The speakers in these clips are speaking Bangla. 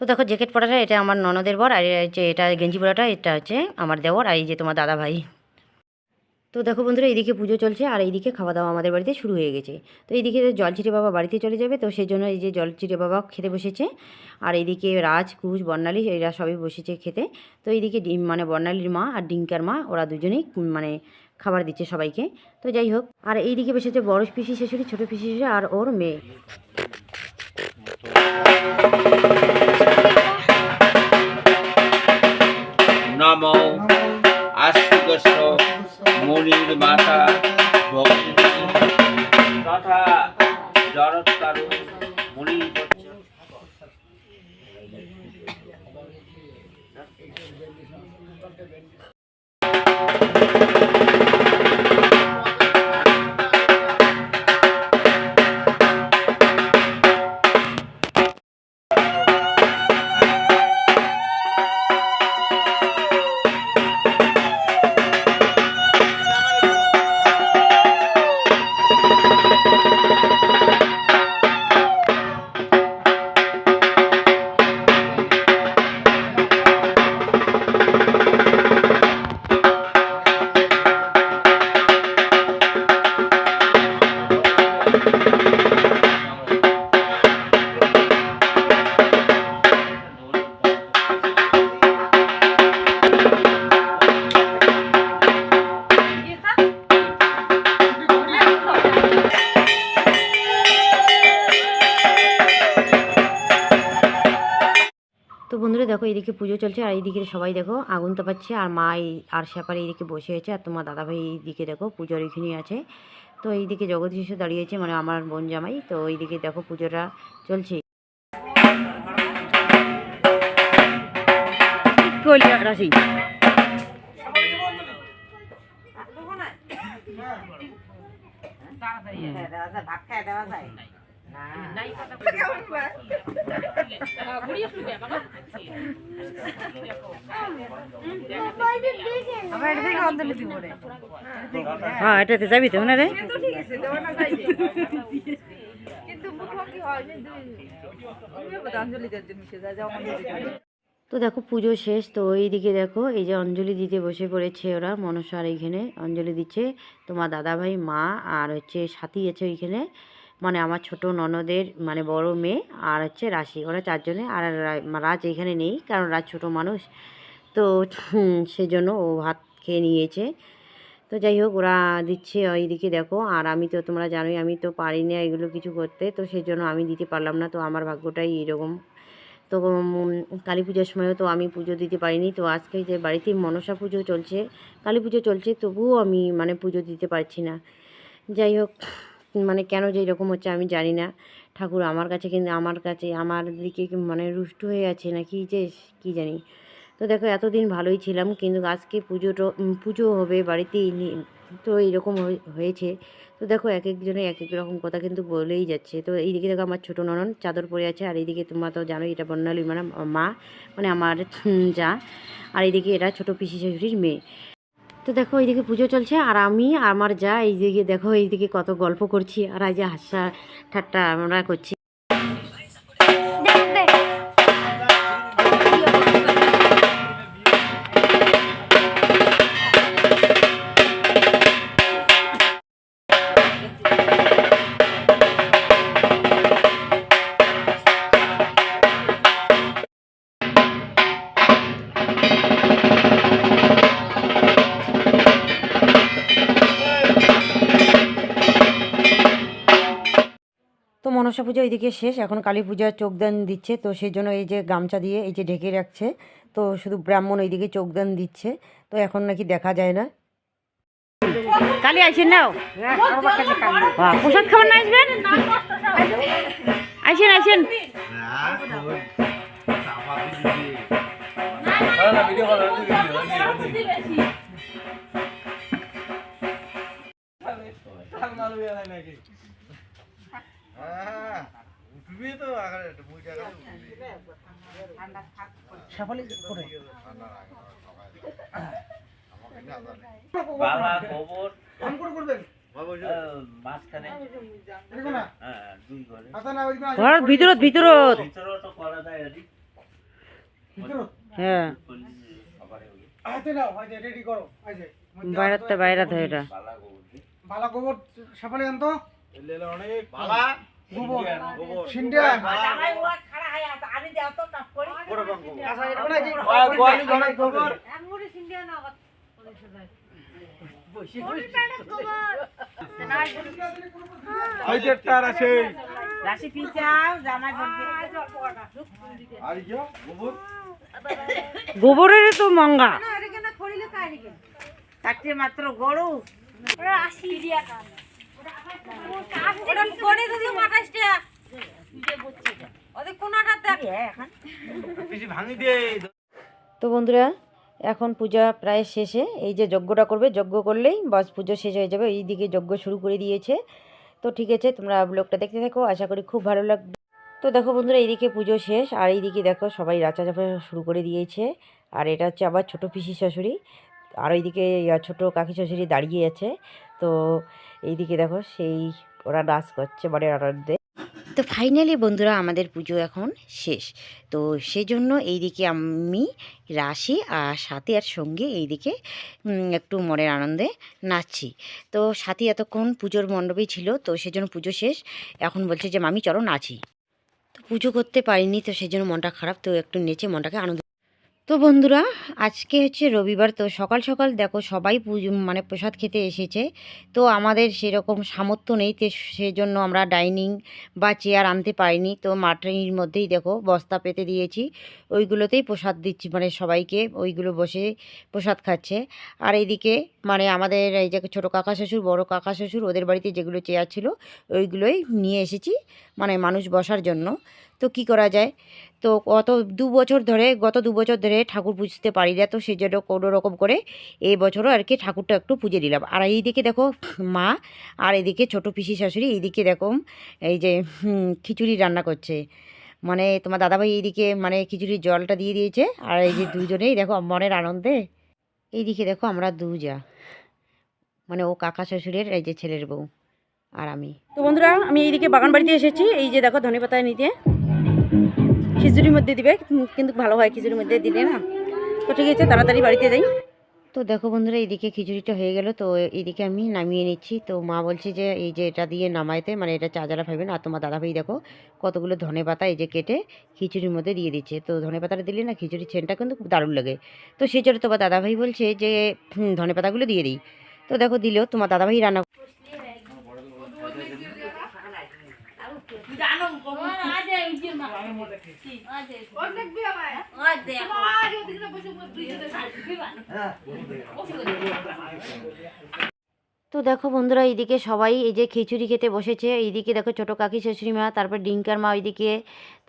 তো দেখো জ্যাকেট পরাটা এটা আমার ননদের বর, আর যে এটা গেঞ্জি পরাটা, এটা হচ্ছে আমার দেওয়ার, আর এই যে তোমার দাদা ভাই। তো দেখো বন্ধুরা, এইদিকে পুজো চলছে, আর এইদিকে খাওয়া দাওয়া আমাদের বাড়িতে শুরু হয়ে গেছে। তো এইদিকে জলছিটে বাবা বাড়িতে চলে যাবে, তো সেই জন্য এই যে জল জলছিটে বাবা খেতে বসেছে, আর এইদিকে রাজ, কুশ, বর্ণালী, এরা সবই বসেছে খেতে। তো এইদিকে ডিম মানে বর্ণালীর মা আর ডিঙ্কার মা, ওরা দুজনেই মানে খাবার দিচ্ছে সবাইকে। তো যাই হোক, আর এইদিকে বসেছে বড় পিসি শাশুড়ি, ছোটো পিসি আর ওর মেয়ে। মাতা ভগিনী তথা জরৎকারু মুনির পক্ষ তো বন্ধুরা দেখো এইদিকে পুজো চলছে আর এইদিকে সবাই দেখো আগুন তাপাচ্ছে আর মা এই আর সেপারে এইদিকে বসে আছে আর তোমার দাদাভাই এইদিকে দেখো পুজোর এখানে আছে। তো এইদিকে জগদীশ দাঁড়িয়েছে মানে আমার বোন জামাই। তো এইদিকে দেখো পুজোটা চলছে। রাশি হ্যাঁ এটাতে যাবি তো তো দেখো, পুজো শেষ, তো এইদিকে দেখো, এই যে অঞ্জলি দিতে বসে পড়েছে ওরা মনসার এইখানে অঞ্জলি দিচ্ছে। তোমার দাদাভাই, মা আর হচ্ছে সাথী আছে ওইখানে। মানে আমার ছোট ননদের মানে বড় মেয়ে আর হচ্ছে রাশি। ওরা চারজনে আর রাজ এখানে নেই কারণ রাজ ছোট মানুষ। তো সেজন্য ও ভাত খেয়ে নিয়েছে। তো যাই হোক, ওরা দিচ্ছে ওইদিকে দেখো। আর আমি তো, তোমরা জানোই আমি তো পারি না এগুলো কিছু করতে। তো সেই জন্য আমি দিতে পারলাম না। তো আমার ভাগ্যটাই এরকম। তো কালী পুজোর সময়ও তো আমি পুজো দিতে পারিনি। তো আজকে যে বাড়িতে মনসা পুজো চলছে, কালী পুজো চলছে, তবুও আমি মানে পুজো দিতে পারছি না। যাই হোক মানে কেন যে এরকম হচ্ছে আমি জানি না। ঠাকুর আমার কাছে কিন্তু আমার কাছে আমার দিকে মানে রুষ্ট হয়ে আছে না কি যে কি জানি। তো দেখো এতদিন ভালোই ছিলাম কিন্তু আজকে পুজোটো পুজো হবে বাড়িতে নি- তো এইরকম হয়ে- হয়েছে। তো দেখো এক একজনে এক এক রকম কথা কিন্তু বলেই যাচ্ছে। তো এইদিকে দেখো আমার ছোটো ননন চাদর পরে আছে আর এইদিকে তোমরা তো জানো এটা বর্ণালী মানে মা মানে আমার যা। আর এইদিকে এটা ছোটো পিসি শাশুড়ির মেয়ে। তো দেখো, এইদিকে পুজো চলছে আর আমি, আমার যা, এইদিকে দেখো, এইদিকে কত গল্প করছি আর যে হাসা ঠাট্টা আমরা করছি। পুজো শেষ এখন কালী পূজার চোখদান দিচ্ছে তো সেই জন্য এই যে গামছা দিয়ে এই যে ঢেকে রাখছে তো শুধু ব্রাহ্মণ এইদিকে চোখদান দিচ্ছে তো এখন নাকি দেখা যায় না কালী আইসেন নাও প্রসাদ খাবার না আসবেন আইসেন আইসেন বাবা গোবর। আহ, মাঝখানে। হ্যাঁ দুই ঘরে। ভিতরত ভিতরত। ভিতরেও তো করা যায় এদিক হ্যাঁ। বাইরাতে বাইরাতে এটা। বালা গোবর সাপালি আনতো। বালা। গোবর। সিন্ডিয়া। গোবর হাইডেটার আছে। রাশি পিচাও জামাই বলবে। আর গোবর? গোবরের তো মঙ্গা। থাকছে মাত্র গরু। তো বন্ধুরা, এখন পূজা প্রায় শেষে। এই যে যজ্ঞটা করবে, যজ্ঞ করলেই বাস পুজো শেষ হয়ে যাবে। এই দিকে যজ্ঞ শুরু করে দিয়েছে। তো ঠিক আছে, তোমরা ব্লগটা দেখতে থাকো। আশা করি খুব ভালো লাগবে। তো দেখো বন্ধুরা, এইদিকে পুজো শেষ। আর এইদিকে দেখো সবাই রাচা চাপা শুরু করে দিয়েছে। আর এটা হচ্ছে আবার ছোটো পিসি শাশুড়ি। আর ওইদিকে ছোটো কাকি শাশুড়ি দাঁড়িয়ে আছে। তো এইদিকে দেখো সেই ওরা ডান্স করছে বাড়ির আনন্দে। তো ফাইনালি বন্ধুরা আমাদের পুজো এখন শেষ। তো সেজন্য এইদিকে আমি, রাশি আর সাথী আর সঙ্গে এইদিকে একটু মনের আনন্দে নাচছি। তো সাথী এতক্ষণ পুজোর মণ্ডপেই ছিল, তো সেজন্য পুজো শেষ। এখন বলছে যে, মামি, চলো নাচি। তো পুজো করতে পারিনি, তো সেজন্য মনটা খারাপ, তো একটু নেচে মনটাকে আনন্দ তো বন্ধুরা, আজকে হচ্ছে রবিবার, তো সকাল সকাল দেখো সবাই পুজো মানে প্রসাদ খেতে এসেছে। তো আমাদের সেরকম সামর্থ্য নেই, তো সেজন্য আমরা ডাইনিং বা চেয়ার আনতে পারিনি। তো মাটির মধ্যেই দেখো বস্তা পেতে দিয়েছি, ওইগুলোতেই প্রসাদ দিচ্ছি মানে সবাইকে ওইগুলো বসে প্রসাদ খাচ্ছে। আর এইদিকে মানে আমাদের এই যে ছোটো কাকা শ্বশুর, বড় কাকা শ্বশুর, ওদের বাড়িতে যেগুলো চেয়ার ছিল, ওইগুলোই নিয়ে এসেছি মানে মানুষ বসার জন্য। তো কি করা যায়? তো গত দু বছর ধরে, গত দু বছর ধরে ঠাকুর পুজতে পারি না, তো সেই জন্য কোনো রকম করে এই বছরও আর কি ঠাকুরটা একটু পুজো দিলাম। আর এইদিকে দেখো মা, আর এদিকে ছোটো পিসি শাশুড়ি, এইদিকে দেখো এই যে খিচুড়ি রান্না করছে। মানে তোমার দাদাভাই এইদিকে মানে খিচুড়ির জলটা দিয়ে দিয়েছে, আর এই যে দুজনেই দেখো মনের আনন্দে। এইদিকে দেখো আমরা দু যা মানে ও কাকা শ্বশুরের এই যে ছেলের বউ, আর আমি। তো বন্ধুরা, আমি এইদিকে বাগান বাড়িতে এসেছি, এই যে দেখো ধনে পাতা নিতে। খিচুড়ির মধ্যে দিবে কিন্তু ভালো হয় খিচুড়ির মধ্যে দিলে না। তো ঠিক আছে তাড়াতাড়ি বাড়িতে যাই। তো দেখো বন্ধুরা এইদিকে খিচুড়িটা হয়ে গেল তো এইদিকে আমি নামিয়ে নিচ্ছি। তো মা বলছে যে এই যে এটা দিয়ে নামাইতে মানে এটা চাজালা খাইবেন আর তোমার দাদাভাই দেখো কতগুলো ধনে পাতা এই যে কেটে খিচুড়ির মধ্যে দিয়ে দিচ্ছে। তো ধনে পাতাটা দিলে না খিচুড়ির চেনটা কিন্তু খুব দারুণ লাগে। তো সেই জন্য তোমার দাদাভাই বলছে যে ধনে পাতাগুলো দিয়ে দিই। তো দেখো দিলেও তোমার দাদাভাই রান্না তো দেখো বন্ধুরা, এইদিকে সবাই এই যে খিচুড়ি খেতে বসেছে। এইদিকে দেখো ছোটো কাকি শ্বশুরি মা, তারপর ডিঙ্কার মা ওইদিকে।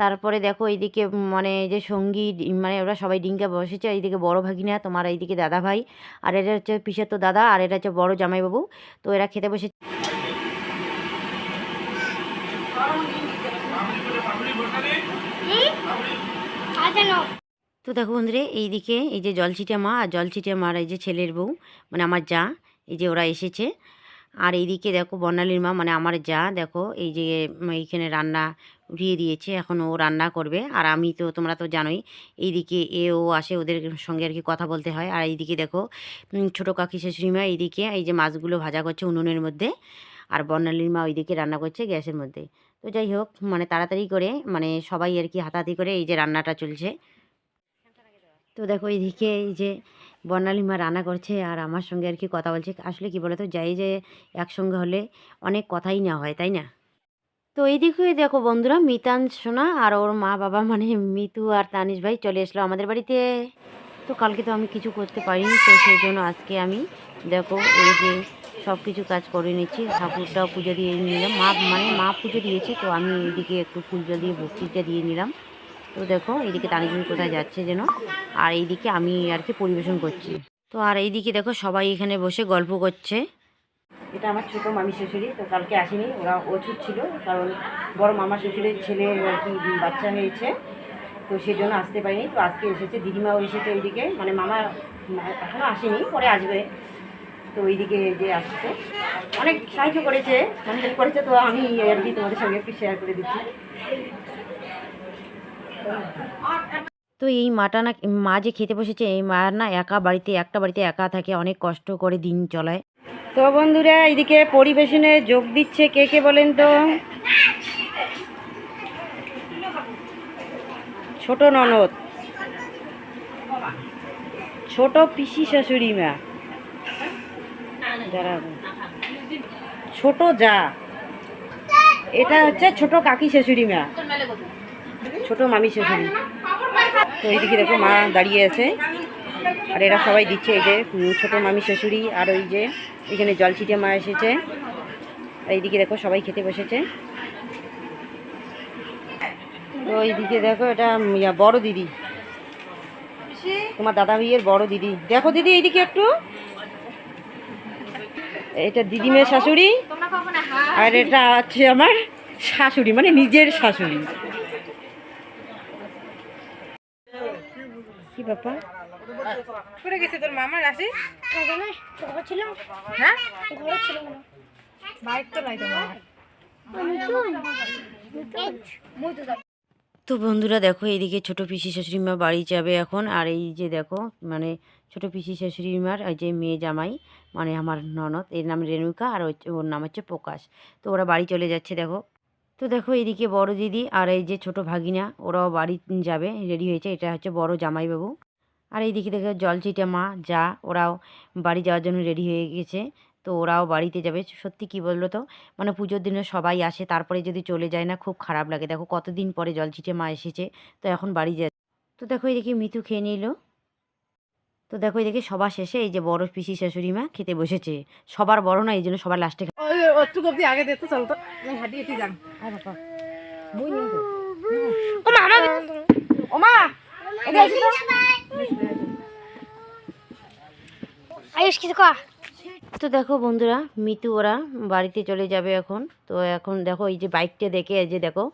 তারপরে দেখো এইদিকে মানে এই যে সঙ্গী মানে ওরা সবাই ডিঙ্কা বসেছে। এইদিকে বড় ভাগিনা, তোমার এইদিকে দাদা ভাই আর এটা হচ্ছে পিসের তো দাদা, আর এটা হচ্ছে বড় জামাইবাবু। তো এরা খেতে তো দেখো বন্ধুরে, এইদিকে এই যে জলছিটিয়া মা আর জলছিটিয়া মার এই যে ছেলের বউ মানে আমার যা, এই যে ওরা এসেছে। আর এইদিকে দেখো বর্ণালীর মা মানে আমার যা, দেখো এই যে এইখানে রান্না উঠিয়ে দিয়েছে, এখন ও রান্না করবে। আর আমি তো, তোমরা তো জানোই, এইদিকে এ, ও আসে, ওদের সঙ্গে আর কি কথা বলতে হয়। আর এইদিকে দেখো ছোটো কাকি শাশুড়ি মা এইদিকে এই যে মাছগুলো ভাজা করছে উনুনের মধ্যে। আর বর্ণালীর মা ওইদিকে রান্না করছে গ্যাসের মধ্যে। তো যাই হোক মানে তাড়াতাড়ি করে মানে সবাই আর কি হাতাহাতি করে এই যে রান্নাটা চলছে। তো দেখো এইদিকে এই যে বর্ণালী মা রান্না করছে আর আমার সঙ্গে আর কি কথা বলছে। আসলে কি বলতো, যাই যে একসঙ্গে হলে অনেক কথাই না হয়, তাই না? তো এইদিকে দেখো বন্ধুরা, মিতান সোনা আর ওর মা বাবা মানে মিতু আর তানিশ ভাই চলে আসলো আমাদের বাড়িতে। তো কালকে তো আমি কিছু করতে পারিনি, তো সেই জন্য আজকে আমি দেখো এই যে সব কিছু কাজ করে নিচ্ছি, ঠাকুরটাও পুজো দিয়ে নিলাম। মা মানে মা পুজো দিয়েছে, তো আমি এইদিকে একটু জল দিয়ে ভক্তিটা দিয়ে নিলাম। তো দেখো, এইদিকে তানিজুমি কোথায় যাচ্ছে যেন, আর এইদিকে আমি আর কি পরিবেশন করছি। তো আর এইদিকে দেখো, সবাই এখানে বসে গল্প করছে। এটা আমার ছোটো মামি শ্বশুরি তো কালকে আসেনি, ওরা ওষুধ ছিল, কারণ বড় মামা শ্বশুরের ছেলে আর কি বাচ্চা হয়েছে, তো সেই জন্য আসতে পারিনি। তো আজকে এসেছে, দিদিমাও এসেছে ওইদিকে মানে মামা এখনও আসেনি, পরে আসবে। তো ওইদিকে যে আসছে। অনেক সাহায্য করেছে মানে হেল্প করেছে তো আমি আর কি তোমাদের সঙ্গে একটু শেয়ার করে দিচ্ছি। তো এই মাটা না মা যে খেতে বসেছে এই মা না একা বাড়িতে একটা বাড়িতে একা থাকে অনেক কষ্ট করে দিন চলায় তো বন্ধুরা এইদিকে পরিবেশনে যোগ দিচ্ছে কে কে বলেন তো? ছোট ননদ। ছোট পিসি শাশুড়ি মা। ছোট যা। এটা হচ্ছে ছোট কাকি শাশুড়ি মা। ছোট মামি শাশুড়ি। তো এইদিকে দেখো মা দাঁড়িয়ে আছে। আর এরা সবাই দিচ্ছে এই যে ছোট মামি শাশুড়ি আর ওই যে, এখানে জল ছিটে মা এসেছে। এইদিকে দেখো, সবাই খেতে বসেছে। তো এইদিকে দেখো, এটা বড় দিদি। তোমার দাদা ভাইয়ের বড় দিদি। দেখো দিদি, এইদিকে একটু। এটা দিদি মেয়ের শাশুড়ি আর এটা আছে আমার শাশুড়ি মানে নিজের শাশুড়ি। কি ব্যাপার? করে গেছে তোর মামা রাশি? হ্যাঁ? বাইক তো নাই তোমার। তো বন্ধুরা দেখো, এইদিকে ছোট পিসি শাশুড়ি মা বাড়ি যাবে এখন। আর এই যে দেখো মানে ছোট পিসি শাশুড়ি মার এই যে মেয়ে জামাই মানে আমার ননদ, এর নাম রেণুকা আর ওর নাম হচ্ছে প্রকাশ। তো ওরা বাড়ি চলে যাচ্ছে দেখো। তো দেখো এইদিকে বড় দিদি আর এই যে ছোট ভাগিনা, ওরাও বাড়ি যাবে, রেডি হয়েছে। এটা হচ্ছে বড় জামাইবাবু। আর এইদিকে দেখো জলচিটা মা, যা, ওরাও বাড়ি যাওয়ার জন্য রেডি হয়ে গেছে। তো ওরাও বাড়িতে যাবে। সত্যি কি বলল তো? মানে পুজোর দিনে সবাই আসে তারপরে যদি চলে যায় না খুব খারাপ লাগে। দেখো কতদিন পরে জল ছিটে মা এসেছে তো এখন বাড়ি যায় তো দেখো এদিকে মিথু খেয়ে নিল। তো দেখো এদিকে সবার শেষে এই যে বড় পিসি শাশুড়ি মা খেতে বসেছে। সবার বড় না এই জন্য সবার লাস্টে একটু আগে দে তো চল তো। হাঁটি হাঁটি যান। আয়ুষ কিছু কর তো দেখো বন্ধুরা, মিতু ওরা বাড়িতে চলে যাবে এখন। তো এখন দেখো এই যে বাইকটা দেখে, এই যে দেখো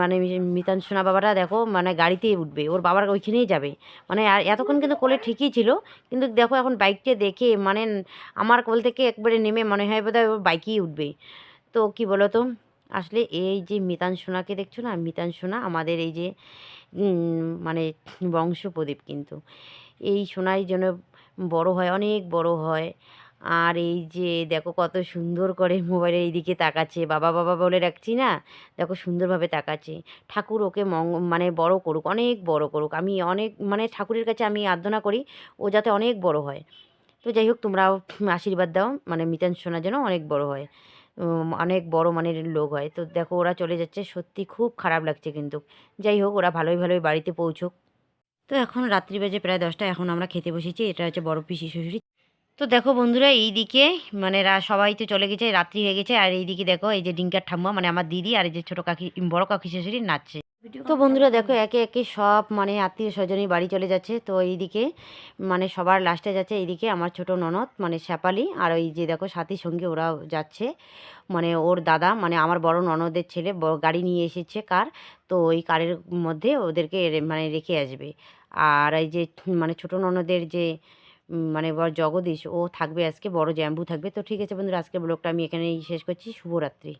মানে মিতান সোনা বাবারা দেখো মানে গাড়িতেই উঠবে। ওর বাবার ওইখানেই যাবে। মানে এতক্ষণ কিন্তু কোলে ঠিকই ছিল, কিন্তু দেখো এখন বাইকটা দেখে মানে আমার কোল থেকে একবারে নেমে মনে হয় বোধহয় ওর বাইকেই উঠবে। তো কি বলো তো আসলে এই যে মিতান সোনাকে দেখছ না, মিতান সোনা আমাদের এই যে মানে বংশ প্রদীপ কিন্তু। এই সোনাই যেন বড় হয়, অনেক বড় হয়। আর এই যে দেখো কত সুন্দর করে মোবাইলের এইদিকে তাকাচ্ছে, বাবা বাবা বলে রাখছি না? দেখো সুন্দরভাবে তাকাচ্ছে। ঠাকুর ওকে মঙ্গ মানে বড় করুক, অনেক বড় করুক। আমি অনেক মানে ঠাকুরের কাছে আমি আরাধনা করি, ও যাতে অনেক বড় হয়। তো যাই হোক, তোমরাও আশীর্বাদ দাও মানে মিতান সোনার যেন অনেক বড় হয়। অনেক বড় মানের লোক হয়। তো দেখো ওরা চলে যাচ্ছে, সত্যি খুব খারাপ লাগছে কিন্তু। যাই হোক, ওরা ভালোই ভালোই বাড়িতে পৌঁছোক। তো এখন রাত্রি বাজে প্রায় দশটা এখন আমরা খেতে বসেছি, এটা হচ্ছে বড় পিসি শ্বশুরি তো দেখো বন্ধুরা এই দিকে মানে সবাই তো চলে গেছে, রাত্রি হয়ে গেছে। আর এইদিকে দেখো, এই যে ডিঙ্কার ঠাম্মা মানে আমার দিদি আর এই যে ছোটো কাকি বড় কাকি শাশুড়ি নাচছে। তো বন্ধুরা দেখো, একে একে সব মানে আত্মীয় স্বজনই বাড়ি চলে যাচ্ছে। তো এইদিকে মানে সবার লাস্টে যাচ্ছে, এইদিকে আমার ছোট ননদ মানে শ্যাপালি আর ওই যে দেখো সাথীর সঙ্গে ওরাও যাচ্ছে। মানে ওর দাদা মানে আমার বড় ননদের ছেলে গাড়ি নিয়ে এসেছে কার, তো ওই কারের মধ্যে ওদেরকে মানে রেখে আসবে। আর এই যে মানে ছোট ননদের যে মানে বড় জগদীশ, ও থাকবে আজকে, বড় জ্যাম্বু থাকবে। তো ঠিক আছে বন্ধুরা আজকে ব্লগটা আমি এখানেই শেষ করছি। শুভরাত্রি।